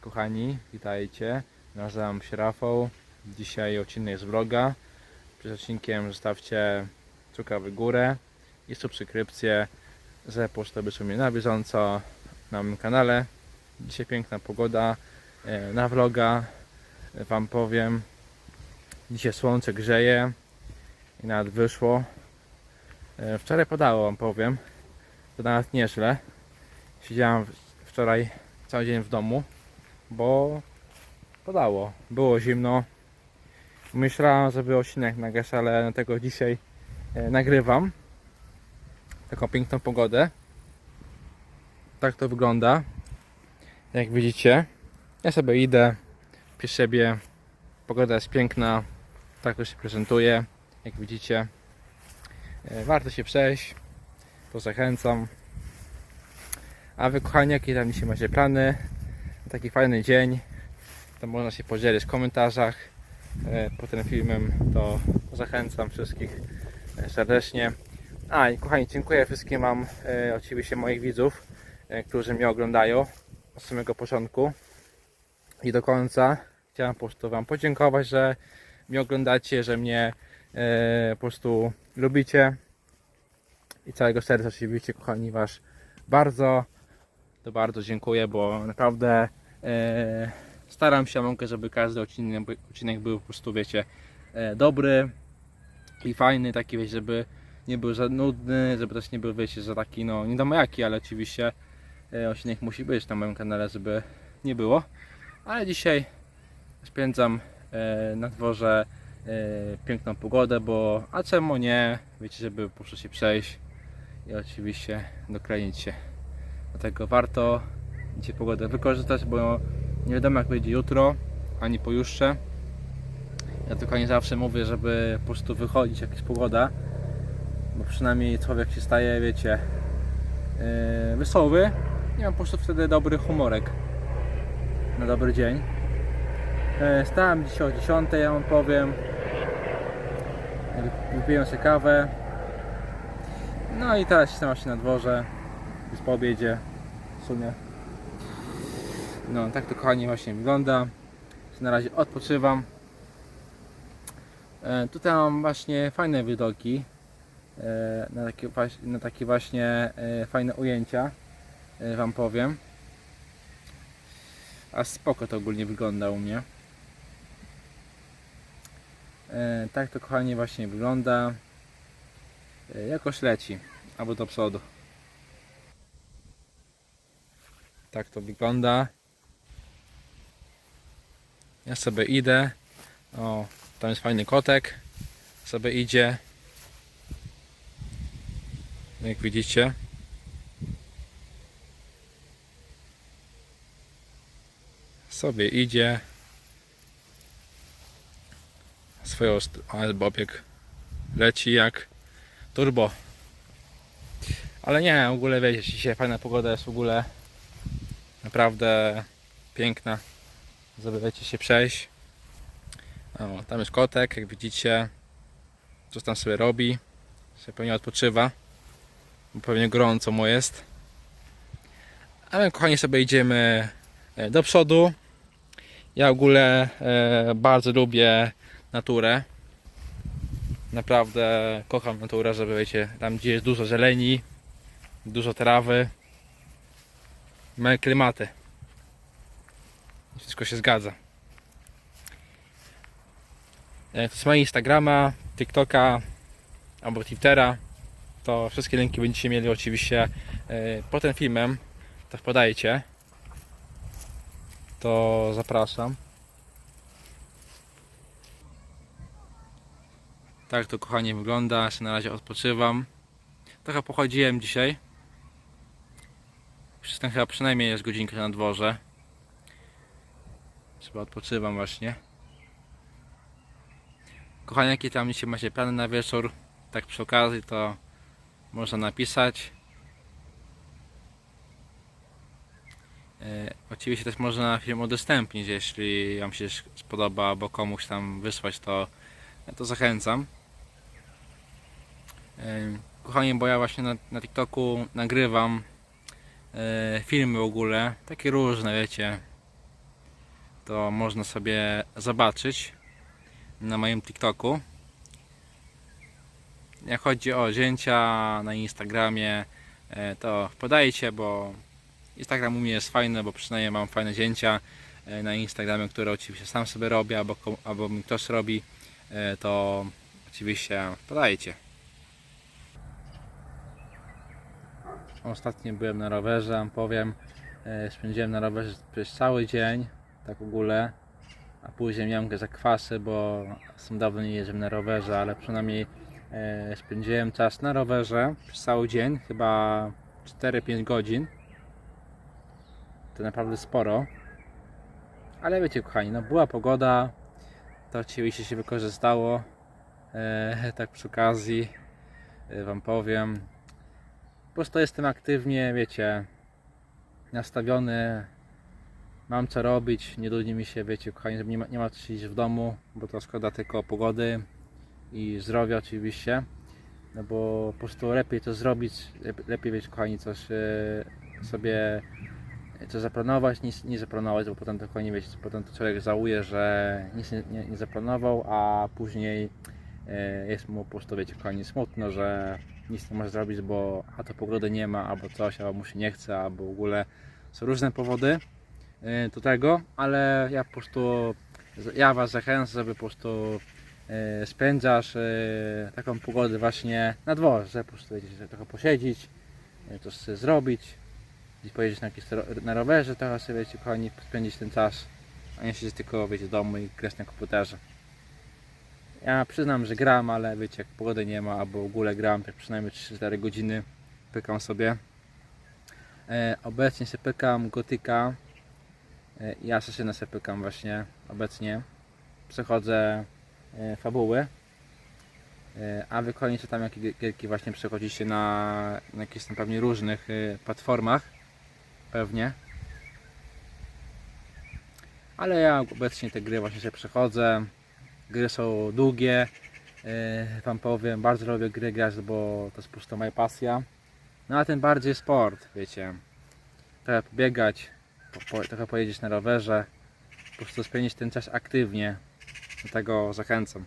kochani, witajcie. Nazywam się Rafał. Dzisiaj odcinek z vloga. Przed odcinkiem zostawcie kciuka w górę i subskrypcję, że po prostu byście mnie na bieżąco na moim kanale. Dzisiaj piękna pogoda e, na vloga. Wam powiem. Dzisiaj słońce grzeje i nawet wyszło. E, Wczoraj padało Wam powiem. To nawet nieźle. Siedziałem wczoraj cały dzień w domu, bo padało. Było zimno. Myślałem, żeby odcinek nagrać, ale dlatego dzisiaj e, nagrywam. Taką piękną pogodę. Tak to wygląda. Jak widzicie. Ja sobie idę przy siebie. Pogoda jest piękna. Tak to się prezentuje. Jak widzicie. E, Warto się przejść. To zachęcam. A wy kochani, jakie tam dzisiaj macie plany? Taki fajny dzień. To można się podzielić w komentarzach e, pod tym filmem. To zachęcam wszystkich e, serdecznie. A i kochani, dziękuję wszystkim Wam, e, oczywiście moich widzów, którzy mnie oglądają od samego początku i do końca. Chciałem po prostu Wam podziękować, że mnie oglądacie, że mnie po prostu lubicie. I całego serca oczywiście, kochani, Was bardzo, to bardzo dziękuję, bo naprawdę e, staram się, mogę, żeby każdy odcinek, odcinek był po prostu, wiecie, e, dobry i fajny, taki, wiecie, żeby nie był za nudny, żeby też nie był, wiecie, za taki, no, nie wiadomo jaki, ale oczywiście e, odcinek musi być na moim kanale, żeby nie było. Ale dzisiaj spędzam e, na dworze e, piękną pogodę, bo a czemu nie, wiecie, żeby po prostu się przejść i oczywiście doklenić się. Dlatego warto dzisiaj pogodę wykorzystać, bo nie wiadomo jak będzie jutro, ani pojutrze. Ja tylko nie zawsze mówię, żeby po prostu wychodzić jak jest pogoda, bo przynajmniej człowiek się staje, wiecie, yy, wesoły i mam po prostu wtedy dobry humorek na dobry dzień. Yy, Stałem dzisiaj o 10, ja wam powiem. Wypiłem sobie kawę. No i teraz jestem właśnie na dworze. Jest po obiedzie. W sumie. No, tak to kochani właśnie wygląda. Na razie odpoczywam. E, tutaj mam właśnie fajne widoki. E, na, takie, na takie właśnie e, fajne ujęcia. E, Wam powiem. A spoko to ogólnie wygląda u mnie. E, tak to kochani właśnie wygląda. E, jakoś leci. Albo do przodu. Tak to wygląda. Ja sobie idę. O, tam jest fajny kotek. Sobie idzie. Jak widzicie. Sobie idzie. Swoją ale Bobiek leci jak turbo. Ale nie, w ogóle wiecie, dzisiaj fajna pogoda jest w ogóle naprawdę piękna. Zabywajcie się przejść. O, tam jest kotek, jak widzicie. Coś tam sobie robi. Sobie pewnie odpoczywa. Bo pewnie gorąco mu jest. A my kochani sobie idziemy e, do przodu. Ja w ogóle e, bardzo lubię naturę. Naprawdę kocham naturę, żeby wiecie, tam gdzie jest dużo zieleni, dużo trawy, małe klimaty. Wszystko się zgadza. E, To jest Instagrama, TikToka albo Twittera. To wszystkie linki będziecie mieli oczywiście e, pod tym filmem. To wpadajcie. To zapraszam. Tak to kochanie wygląda. Jeszcze na razie odpoczywam. Trochę pochodziłem dzisiaj. Jestem chyba przynajmniej jest godzinka na dworze. Chyba odpoczywam właśnie. Kochani, jakie tam dzisiaj macie plany na wieczór? Tak przy okazji to można napisać. E, oczywiście też można film udostępnić, jeśli Wam się spodoba, albo komuś tam wysłać, to, to zachęcam. E, kochani, bo ja właśnie na, na TikToku nagrywam filmy w ogóle, takie różne, wiecie, to można sobie zobaczyć na moim TikToku. Jak chodzi o zdjęcia na Instagramie, e, to podajcie, bo Instagram u mnie jest fajny, bo przynajmniej mam fajne zdjęcia e, na Instagramie, które oczywiście sam sobie robię, albo, albo mi ktoś robi, e, to oczywiście podajcie. Ostatnio byłem na rowerze, powiem, e, spędziłem na rowerze przez cały dzień, tak w ogóle, a później miałem zakwasy, bo sam dawno nie jeżdżę na rowerze, ale przynajmniej e, spędziłem czas na rowerze przez cały dzień, chyba 4-5 godzin. To naprawdę sporo. Ale wiecie, kochani, no była pogoda, to oczywiście się wykorzystało. E, tak przy okazji Wam powiem. Po prostu jestem aktywnie, wiecie, nastawiony. Mam co robić, nie nudzi mi się, wiecie, kochani, nie ma, nie w domu, bo to szkoda tylko pogody i zdrowia oczywiście. No bo po prostu lepiej to zrobić, lep- lepiej wiecie, kochani, coś e, sobie co zaplanować, nic nie zaplanować, bo potem to nie wiecie, potem to człowiek żałuje, że nic nie, nie, nie zaplanował, a później e, jest mu po prostu, wiecie, kochani, smutno, że nic nie może zrobić, bo a to pogody nie ma, albo coś, albo mu się nie chce, albo w ogóle są różne powody e, do tego, ale ja po prostu, ja Was zachęcam, żeby po prostu e, spędzasz e, taką pogodę właśnie na dworze, po prostu, żeby trochę posiedzieć, coś sobie zrobić, gdzieś pojeździć na, jakieś na rowerze, trochę sobie, wiecie, kochani, spędzić ten czas, a nie siedzieć tylko, wiecie, w domu i grać na komputerze. Ja przyznam, że gram, ale wiecie, jak pogody nie ma, albo w ogóle gram, tak przynajmniej 3-4 godziny pykam sobie. E, obecnie sobie pykam Gotyka e, i Assassina sobie pykam właśnie obecnie. Przechodzę e, fabuły. E, a wy tam jakie gierki właśnie przechodzicie na, na jakichś tam pewnie różnych e, platformach. Pewnie. Ale ja obecnie te gry właśnie sobie przechodzę. Gry są długie. e, Wam powiem, bardzo lubię gry grać, bo to jest po prostu moja pasja. No a tym bardziej sport, wiecie. Trochę pobiegać, po, po, trochę pojeździć na rowerze. Po prostu spędzić ten czas aktywnie. Do tego zachęcam.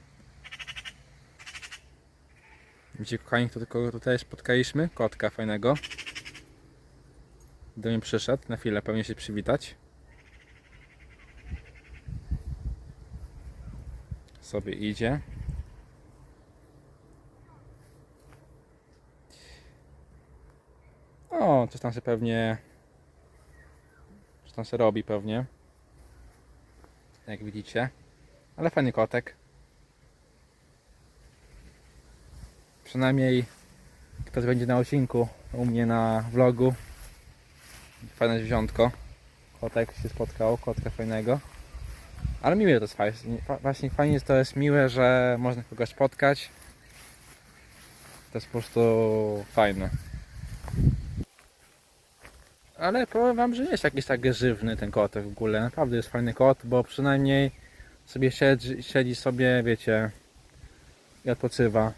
Widzicie kochani, kto tylko tutaj spotkaliśmy? Kotka fajnego. Do mnie przyszedł, na chwilę pewnie się przywitać. Sobie idzie. O, coś tam się pewnie. Coś tam się robi pewnie. Jak widzicie. Ale fajny kotek. Przynajmniej ktoś będzie na odcinku u mnie na vlogu. Fajne zwierzątko. Kotek się spotkał, kotka fajnego. Ale miłe to jest fajne. Właśnie fajnie to jest miłe, że można kogoś spotkać. To jest po prostu fajne. Ale powiem wam, że nie jest jakiś tak żywny ten kotek w ogóle. Naprawdę jest fajny kot, bo przynajmniej sobie siedzi, siedzi sobie, wiecie, i odpoczywa.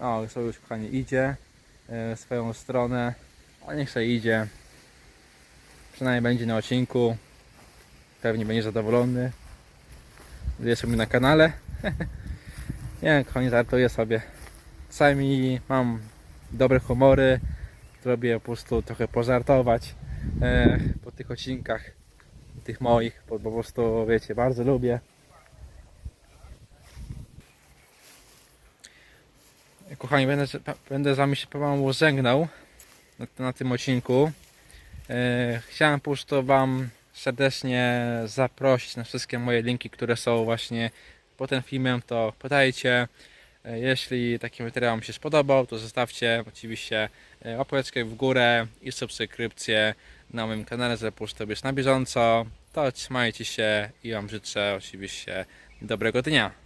O, sobie już kochanie idzie e, w swoją stronę. A niech sobie idzie. Przynajmniej będzie na odcinku. Pewnie będzie zadowolony. Jest sobie na kanale. Nie, kochani, żartuję sobie. Czasami mam dobre humory. Robię po prostu trochę pożartować e, po tych odcinkach tych moich, bo po prostu wiecie, bardzo lubię. Kochani, będę, będę z wami się pomału żegnał na, na tym odcinku. E, chciałem po prostu wam serdecznie zaprosić na wszystkie moje linki, które są właśnie pod tym filmem, to podajcie. E, Jeśli taki materiał Wam się spodobał, to zostawcie oczywiście e, łapeczkę w górę i subskrypcję na moim kanale, żeby prostu być na bieżąco. To trzymajcie się i Wam życzę oczywiście dobrego dnia.